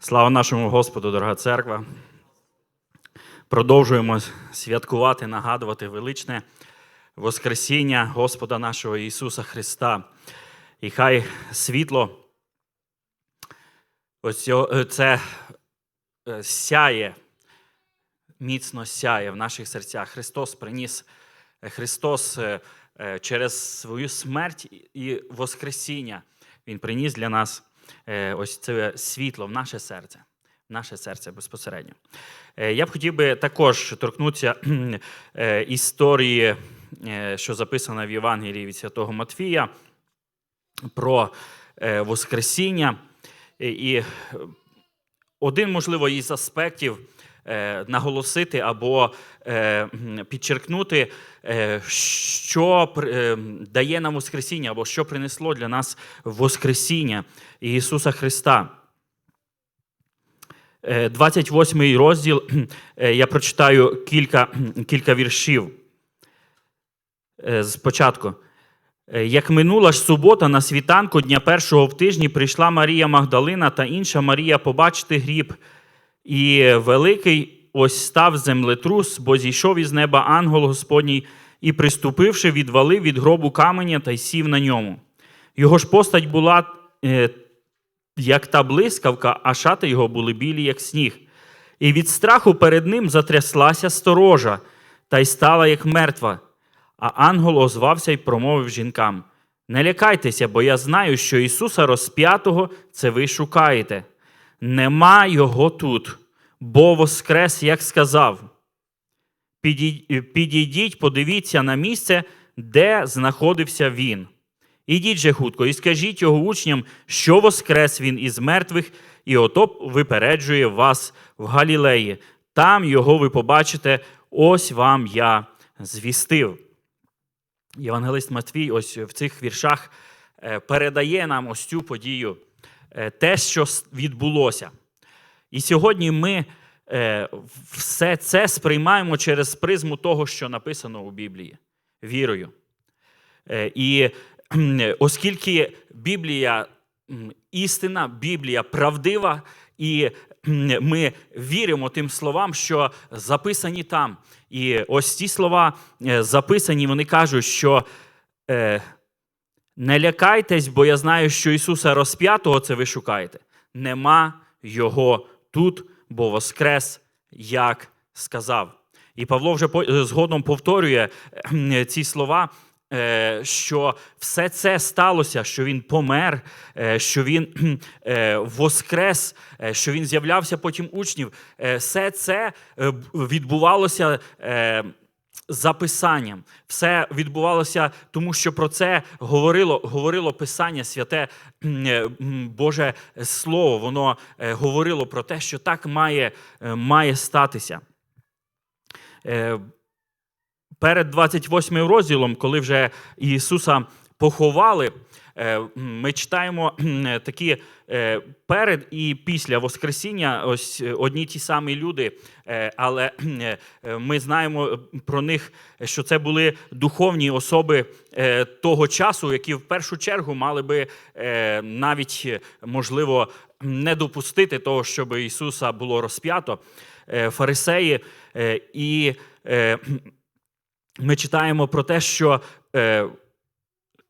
Слава нашому Господу, дорога церква. Продовжуємо святкувати, нагадувати величне Воскресіння Господа нашого Ісуса Христа. І хай світло ось це е, сяє, міцно сяє в наших серцях. Христос приніс, е, Христос е, е, через свою смерть і Воскресіння Він приніс для нас е, ось це світло в наше серце. Наше серце безпосередньо. Е, Я б хотів би також торкнутися е, історії, е, що записана в Євангелії від Святого Матфія, про е, Воскресіння. І- е, один, можливо, із аспектів е, наголосити або е, підчеркнути, е, що е, дає нам Воскресіння, або що принесло для нас Воскресіння Ісуса Христа. Е, 28 розділ, е, я прочитаю кілька, кілька віршів. Е, Спочатку. Е, Як минула ж субота на світанку дня першого в тижні прийшла Марія Магдалина та інша Марія побачити гріб. І великий ось став землетрус, бо зійшов із неба ангел Господній і, приступивши, відвалив від гробу каменя та й сів на ньому. Його ж постать була е, як та блискавка, а шати його були білі, як сніг. І від страху перед ним затряслася сторожа, та й стала як мертва. А ангел озвався й промовив жінкам: Не лякайтеся, бо я знаю, що Ісуса розп'ятого це ви шукаєте. Нема його тут, бо воскрес, як сказав. Підійдіть, подивіться на місце, де знаходився він. Ідіть же хутко і скажіть його учням, що воскрес він із мертвих, і ото випереджує вас в Галілеї. Там його ви побачите, ось вам я звістив. Євангелист Матвій ось в цих віршах е, передає нам ось цю подію, те, що відбулося. І сьогодні ми е, все це сприймаємо через призму того, що написано у Біблії, вірою. Е, І оскільки Біблія істина, Біблія правдива, і ми віримо тим словам, що записані там. І ось ці слова е, записані, вони кажуть, що е, не лякайтесь, бо я знаю, що Ісуса розп'ятого це ви шукаєте. Нема Його тут, бо воскрес, як сказав. І Павло вже е, згодом повторює ці слова, е, що все це сталося, що він помер, е, що він е, воскрес, е, що він з'являвся потім учнів. Е, Все це е, відбувалося. Записанням все відбувалося, тому що про це говорило, говорило Писання, святе е, Боже Слово. Воно е, говорило про те, що так має, е, має статися. Перед 28 розділом, коли вже Ісуса поховали, е, ми читаємо е, такі е, перед і після Воскресіння ось одні ті самі люди, але ми знаємо про них, що це були духовні особи того часу, які в першу чергу мали би навіть, можливо, не допустити того, щоб Ісуса було розп'ято. Фарисеї і ми читаємо про те, що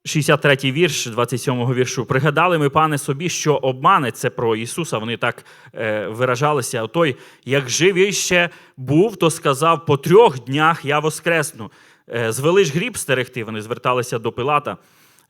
63-й вірш 27-го віршу. Пригадали ми, пане, собі, що обмане це про Ісуса. Вони так е, виражалися. Той, як живий ще був, то сказав: по трьох днях я воскресну. Е, звели ж гріб стерегти, вони зверталися до Пилата.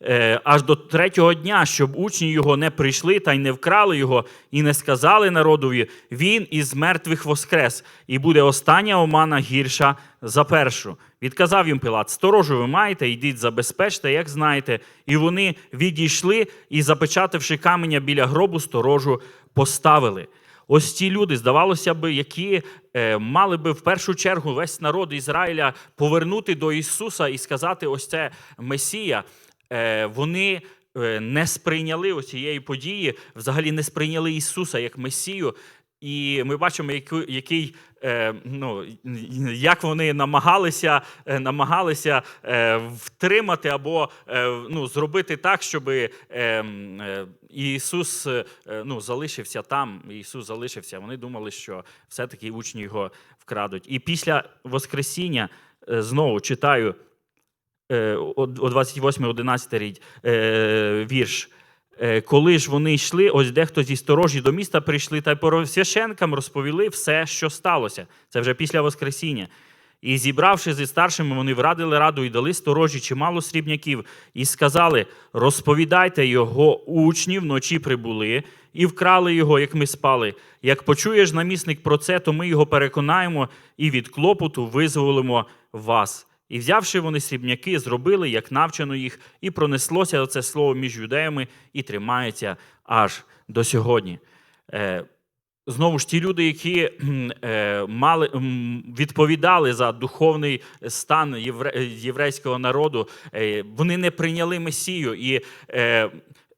Е, аж до третього дня, щоб учні його не прийшли та й не вкрали його, і не сказали народові, він із мертвих воскрес, і буде остання омана гірша за першу. Відказав їм Пилат: сторожу ви маєте, йдіть забезпечте, як знаєте. І вони відійшли і, запечатавши каменя біля гробу, сторожу поставили. Ось ці люди, здавалося б, які е, мали би в першу чергу весь народ Ізраїля повернути до Ісуса і сказати: ось це Месія. Е, вони е, не сприйняли ось цієї події, взагалі не сприйняли Ісуса як Месію. і ми бачимо, який, е, ну, як вони намагалися, намагалися втримати або ну, зробити так, щоб Ісус ну, залишився там. Ісус залишився. Вони думали, що все-таки учні його вкрадуть. І після Воскресіння знову читаю о о 28-11 рід, е, вірш. Е, Коли ж вони йшли, ось дехто зі сторожі до міста прийшли та й священкам розповіли все, що сталося. Це вже після Воскресіння. І зібравши зі старшими, вони врадили раду і дали сторожі чимало срібняків, і сказали: розповідайте його учні вночі прибули і вкрали його, як ми спали. Як почуєш намісник про це, то ми його переконаємо і від клопоту визволимо вас. І взявши вони срібняки, зробили, як навчено їх, і пронеслося це слово між юдеями і тримається аж до сьогодні. Е, Знову ж ті люди, які е, мали, відповідали за духовний стан єврейського народу, е, вони не прийняли Месію. І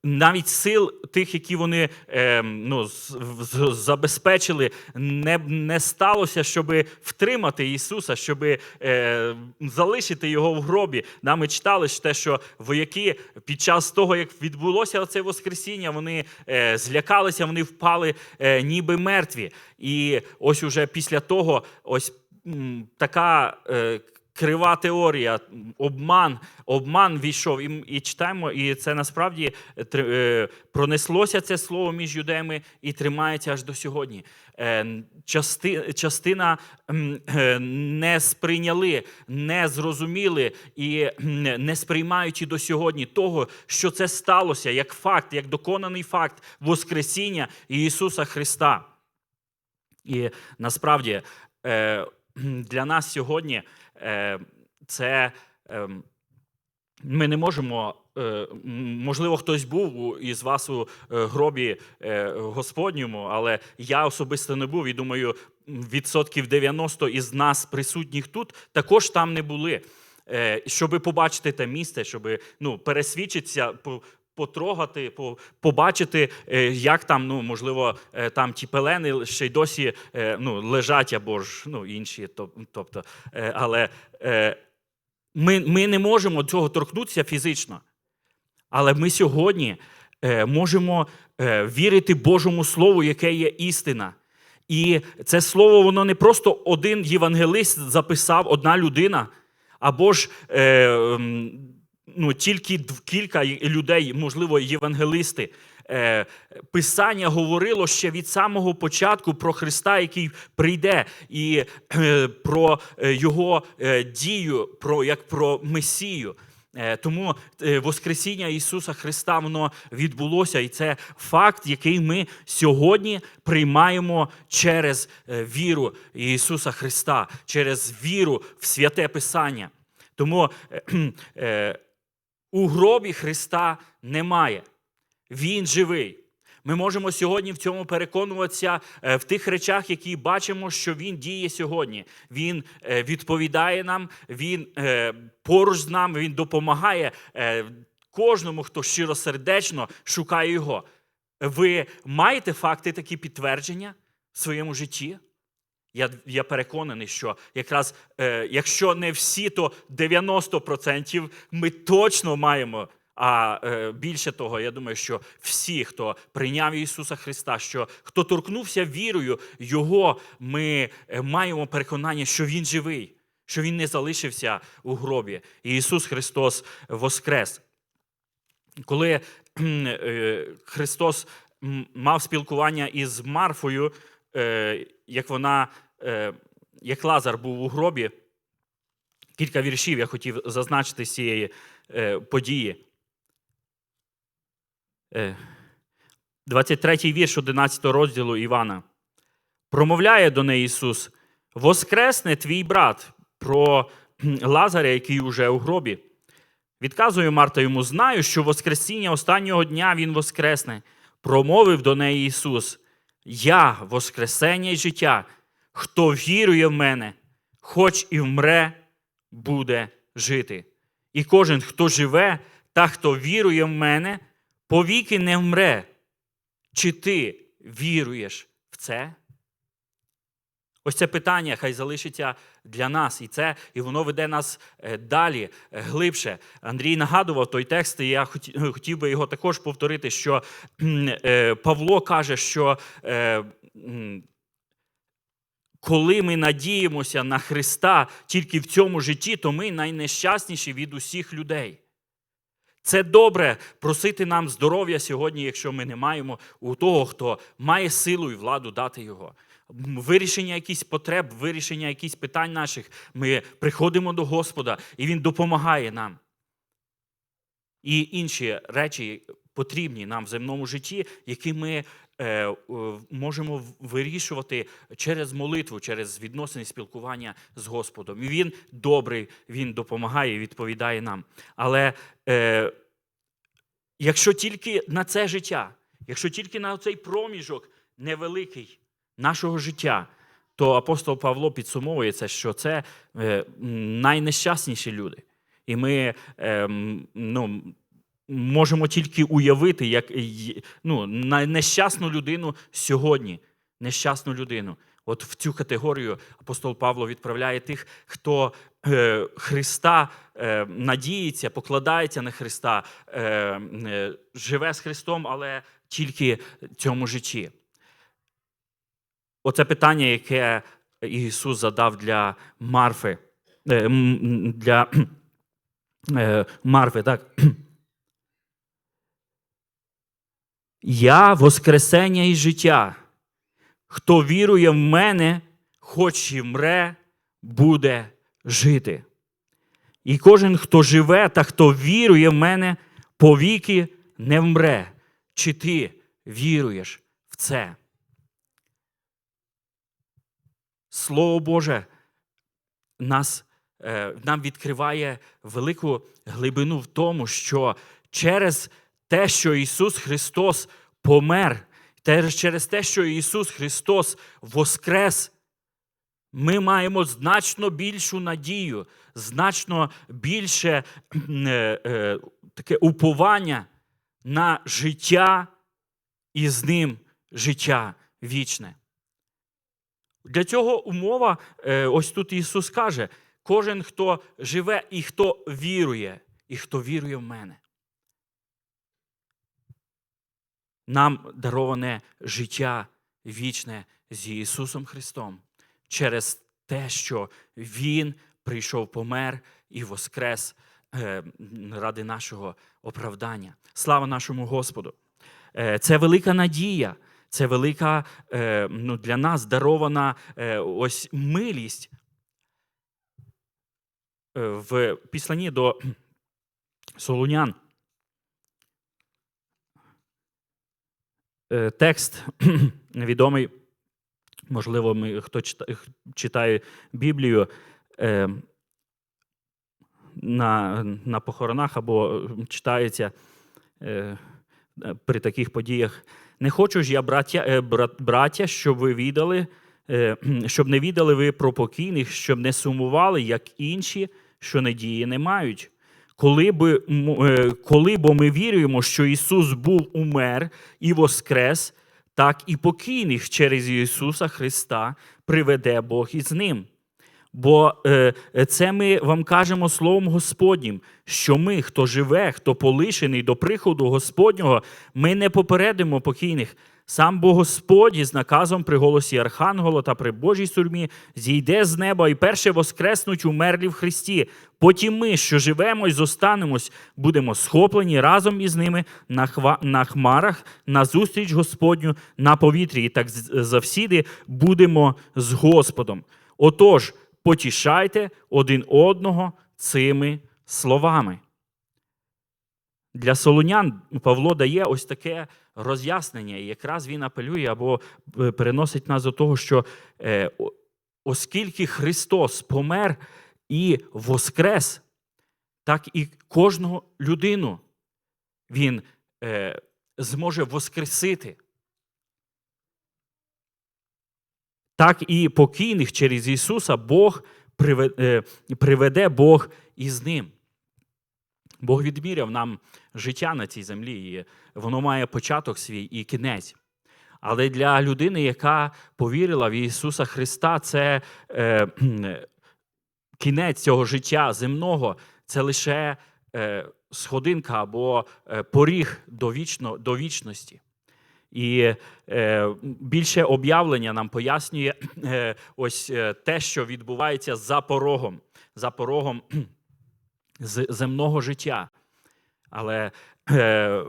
навіть сил тих, які вони е, ну, з- з- забезпечили, не, не сталося, щоб втримати Ісуса, щоб е, залишити його в гробі. Да, ми читали те, що вояки під час того, як відбулося це Воскресіння, вони е, злякалися, вони впали е, ніби мертві. І ось уже після того, ось м, така. Е, Крива теорія, обман, обман війшов. І, і читаємо, і це насправді е, пронеслося це слово між юдеями і тримається аж до сьогодні. Е, части, частина е, не сприйняли, не зрозуміли і не сприймають і до сьогодні того, що це сталося як факт, як доконаний факт Воскресіння Ісуса Христа. І насправді е, для нас сьогодні це е, ми не можемо. е, Можливо, хтось був із вас у е, гробі е, Господньому, але я особисто не був і думаю, відсотків 90 із нас присутніх тут також там не були. Щоб побачити те місце, щоб ну, пересвідчитися, потрогати, побачити, е, як там, ну, можливо, е, там ті пелени ще й досі е, ну, лежать або ж ну, інші. Тобто, але ми, ми не можемо цього торкнутися фізично. Але ми сьогодні можемо вірити Божому Слову, яке є істина. І це слово, воно не просто один євангелист записав, одна людина, або ж ну, тільки кілька людей, можливо, євангелисти. Е, Писання говорило ще від самого початку про Христа, який прийде, і е, про е, його дію, про, як про Месію. Тому Воскресіння Ісуса Христа воно відбулося, і це факт, який ми сьогодні приймаємо через віру Ісуса Христа, через віру в святе Писання. Тому у гробі Христа немає. Він живий. Ми можемо сьогодні в цьому переконуватися е, в тих речах, які бачимо, що він діє сьогодні. Він е, відповідає нам, він е, поруч з нами, він допомагає кожному, хто щиросердечно шукає його. Ви маєте факти такі підтвердження в своєму житті? Я, я переконаний, що якраз е, якщо не всі, то 90% ми точно маємо. А е, більше того, я думаю, що всі, хто прийняв Ісуса Христа, що хто торкнувся вірою, Його ми е, маємо переконання, що Він живий, що Він не залишився у гробі. І Ісус Христос воскрес. Коли е, Христос мав спілкування із Марфою, е, як вона, е, як Лазар був у гробі, кілька віршів я хотів зазначити з цієї е, події. Е, 23-й вірш 11 розділу Івана. Промовляє до неї Ісус: Воскресне твій брат про Лазаря, який уже у гробі. Відказує Марта йому: знаю, що Воскресіння останнього дня він воскресне. Промовив до неї Ісус: Я Воскресення і життя. Хто вірує в мене, хоч і вмре, буде жити. І кожен, хто живе, та хто вірує в мене, повіки не вмре. Чи ти віруєш в це? Ось це питання хай залишиться для нас, і це і воно веде нас е, далі, е, глибше. Андрій нагадував той текст, і я хотів би його також повторити, що е, Павло каже, що коли ми надіємося на Христа тільки в цьому житті, то ми найнещасніші від усіх людей. Це добре просити нам здоров'я сьогодні, якщо ми не маємо у того, хто має силу і владу дати його. Вирішення якихось потреб, вирішення якихось питань наших. Ми приходимо до Господа, і Він допомагає нам. І інші речі потрібні нам в земному житті, які ми е, можемо вирішувати через молитву, через відносини спілкування з Господом. І Він добрий, Він допомагає відповідає нам. Але е, якщо тільки на це життя, якщо тільки на цей проміжок невеликий нашого життя, то апостол Павло підсумовує це, що це е, найнещасніші люди. І ми е, ну, можемо тільки уявити, як ну, нещасну людину сьогодні. Нещасну людину. От в цю категорію апостол Павло відправляє тих, хто е, Христа е, надіється, покладається на Христа, е, е, живе з Христом, але тільки в цьому житті. Оце питання, яке Ісус задав для Марфи. е, Для е, Марфи, так. Я Воскресення і життя. Хто вірує в мене, хоч і мре, буде жити. І кожен, хто живе та хто вірує в мене, повіки не вмре. Чи ти віруєш в це? Слово Боже нас, е, нам відкриває велику глибину в тому, що через те, що Ісус Христос помер, через те, що Ісус Христос воскрес, ми маємо значно більшу надію, значно більше е, е, таке уповання на життя і з ним життя вічне. Для цього умова, е, ось тут Ісус каже: кожен, хто живе і хто вірує, і хто вірує в мене. Нам дароване життя вічне з Ісусом Христом через те, що Він прийшов, помер і воскрес е, ради нашого оправдання. Слава нашому Господу! Е, Це велика надія, це велика е, ну, для нас дарована е, ось милість. Е, В післанні до Солунян текст відомий, можливо, ми, хто читає Біблію на, на похоронах або читається при таких подіях. Не хочу ж я, браття, е, брат, браття, щоб ви віддали, е, щоб не віддали ви про покійних, щоб не сумували, як інші, що надії не мають. Коли, би, е, коли бо ми віруємо, що Ісус був умер і воскрес, так і покійних через Ісуса Христа приведе Бог із ним. Бо е, це ми вам кажемо Словом Господнім, що ми, хто живе, хто полишений до приходу Господнього, ми не попередимо покійних. Сам Бог Господь із наказом при голосі Архангела та при Божій сурмі зійде з неба і перше воскреснуть умерлі в Христі. Потім ми, що живемо і зостанемось, будемо схоплені разом із ними на, хва... на хмарах, на зустріч Господню на повітрі, і так завсіди будемо з Господом. Отож, потішайте один одного цими словами. Для солонян Павло дає ось таке роз'яснення, і якраз він апелює або е, переносить нас до того, що е, оскільки Христос помер і воскрес, так і кожного людину Він е, зможе воскресити. Так і покійних через Ісуса Бог е, приведе Бог із ним. Бог відміряв нам життя на цій землі, і воно має початок свій і кінець. Але для людини, яка повірила в Ісуса Христа, це е, кінець цього життя земного, це лише е, сходинка або е, поріг до, вічно, до вічності. І е, більше об'явлення нам пояснює е, ось е, те, що відбувається за порогом, за порогом з земного життя. Але е,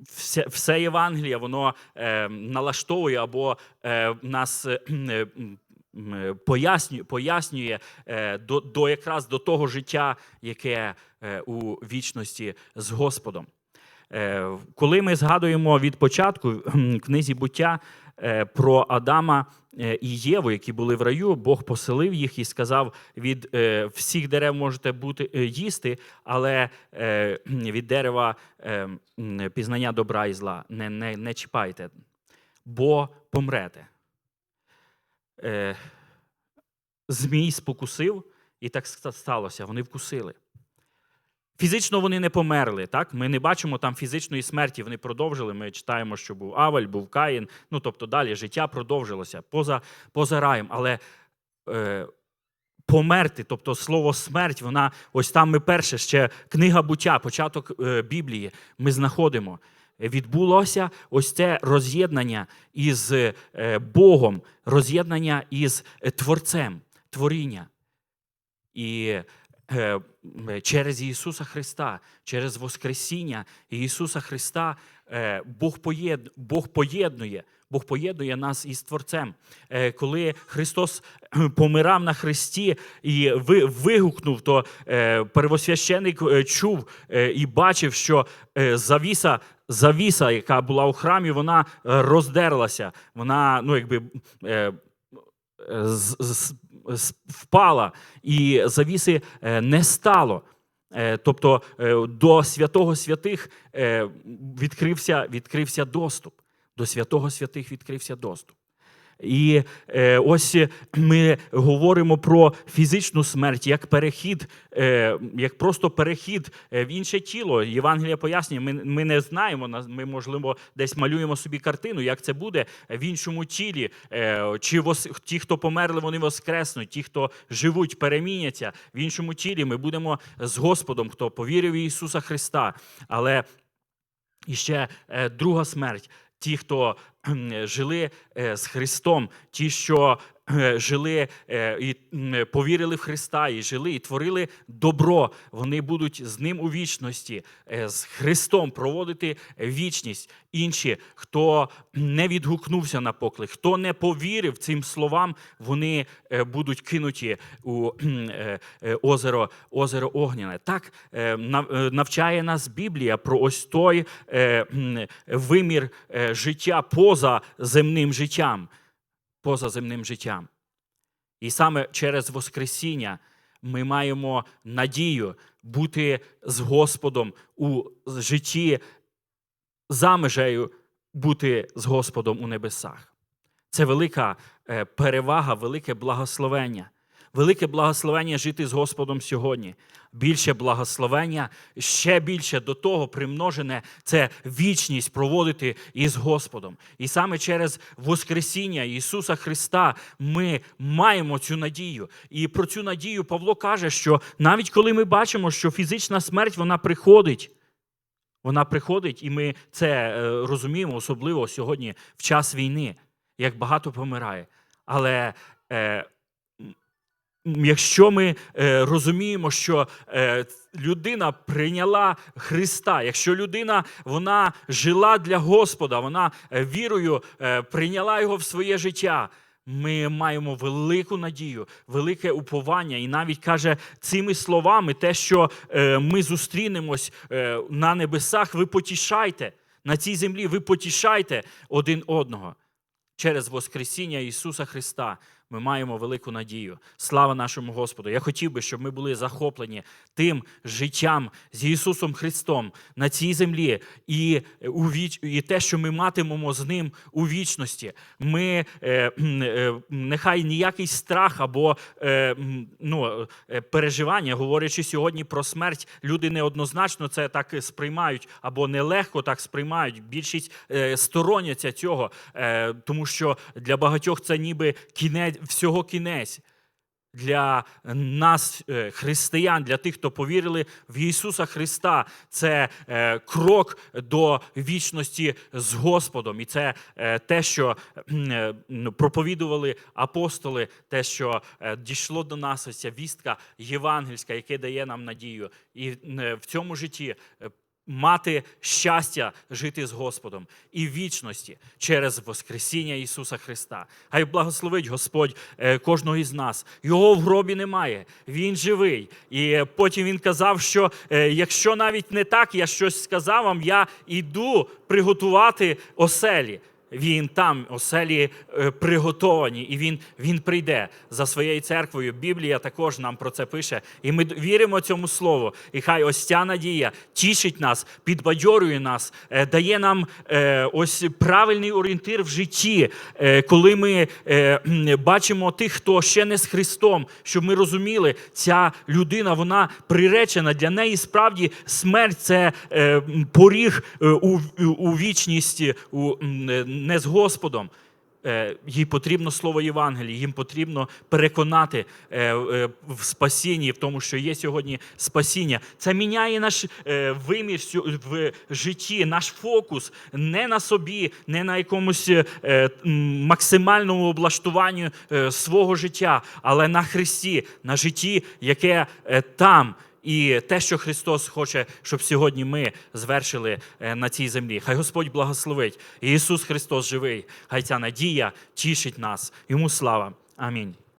все, все Євангеліє, воно е, налаштовує або е, нас е, е, м, пояснює, пояснює е, до, до якраз до того життя, яке е, у вічності з Господом. Е, Коли ми згадуємо від початку в книзі буття е, про Адама е, і Єву, які були в раю, Бог поселив їх і сказав: від всіх дерев можете бути їсти, але від дерева пізнання добра і зла не, не, не чіпайте, бо помрете. Змій спокусив, і так сталося. Вони вкусили. Фізично вони не померли. Так? Ми не бачимо там фізичної смерті. Вони продовжили. Ми читаємо, що був Аваль, був Каїн. Ну тобто далі життя продовжилося поза, поза раєм. Але е, померти, тобто слово смерть, вона ось там ми перше, ще книга буття, початок е, Біблії, ми знаходимо. Відбулося ось це роз'єднання із е, Богом, роз'єднання із е, Творцем, творіння. І через Ісуса Христа, через Воскресіння Ісуса Христа е, Бог, поєд, Бог поєднує. Бог поєднує нас із Творцем. Е, Коли Христос помирав на Христі і вигукнув, то е, первосвященик е, чув е, і бачив, що е, завіса, завіса, яка була у храмі, вона е, роздерлася. Вона, ну, якби. е, з- з- впала, і завіси е, не стало. Е, Тобто е, до святого святих відкрився, відкрився доступ. До святого святих відкрився доступ. І е, ось ми говоримо про фізичну смерть як перехід, е, як просто перехід е, в інше тіло. Євангелія пояснює, ми, ми не знаємо, ми, можливо, десь малюємо собі картину, як це буде в іншому тілі. Е, чи вос, ті, хто померли, вони воскреснуть, ті, хто живуть, переміняться в іншому тілі. Ми будемо з Господом, хто повірив в Ісуса Христа. Але і ще е, друга смерть. Ті, хто жили е, з Христом, ті, що е, жили е, і повірили в Христа, і жили, і творили добро, вони будуть з ним у вічності, з Христом проводити вічність. Інші, хто не відгукнувся на поклик, хто не повірив цим словам, вони будуть кинуті у озеро, озеро Огняне. Так нав- навчає нас Біблія про ось той вимір життя поза земним життям. Поза земним життям. І саме через Воскресіння ми маємо надію бути з Господом у житті за межею бути з Господом у небесах. Це велика е, перевага, велике благословення. Велике благословення жити з Господом сьогодні. Більше благословення, ще більше до того примножене це вічність проводити із Господом. І саме через Воскресіння Ісуса Христа ми маємо цю надію. І про цю надію Павло каже, що навіть коли ми бачимо, що фізична смерть вона приходить, вона приходить, і ми це е, розуміємо, особливо сьогодні в час війни, як багато помирає. Але е, якщо ми е, розуміємо, що е, людина прийняла Христа, якщо людина вона жила для Господа, вона е, вірою прийняла його в своє життя. Ми маємо велику надію, велике уповання, і навіть каже цими словами, те, що е, ми зустрінемось е, на небесах, ви потішайте на цій землі, ви потішайте один одного. Через Воскресіння Ісуса Христа Ми маємо велику надію. Слава нашому Господу! Я хотів би, щоб ми були захоплені тим життям з Ісусом Христом на цій землі, і, у віч... і те, що ми матимемо з Ним у вічності. Ми е, е, нехай ніякий страх або е, ну, е, переживання, говорячи сьогодні про смерть, люди неоднозначно це так сприймають або нелегко так сприймають. Більшість е, стороняться цього, е, тому що для багатьох це ніби кінець всього кінець. Для нас, е, християн, для тих, хто повірили в Ісуса Христа, це е, крок до вічності з Господом. І це е, те, що ну, проповідували апостоли, те, що дійшло до нас, ця вістка євангельська, яке дає нам надію. І в цьому житті мати щастя жити з Господом і вічності через Воскресіння Ісуса Христа. Хай благословить Господь е, кожного із нас. Його в гробі немає, Він живий. І потім він казав, що е, якщо навіть не так, я щось сказав вам, я йду приготувати оселі. Він там, оселі е, приготовані, і він, він прийде за своєю церквою. Біблія також нам про це пише. І ми віримо цьому слову. І хай ось ця надія тішить нас, підбадьорює нас, е, дає нам е, ось правильний орієнтир в житті, коли ми бачимо тих, хто ще не з Христом, щоб ми розуміли, ця людина вона приречена. Для неї справді смерть це поріг у, вічність не з Господом. Е, Їй потрібно слово Євангелії, їм потрібно переконати е, е, в спасінні, в тому, що є сьогодні спасіння. Це міняє наш вимір в житті, наш фокус не на собі, не на якомусь максимальному облаштуванню свого життя, але на Христі, на житті, яке там. І те, що Христос хоче, щоб сьогодні ми звершили е, на цій землі. Хай Господь благословить. Ісус Христос живий. Хай ця надія тішить нас. Йому слава. Амінь.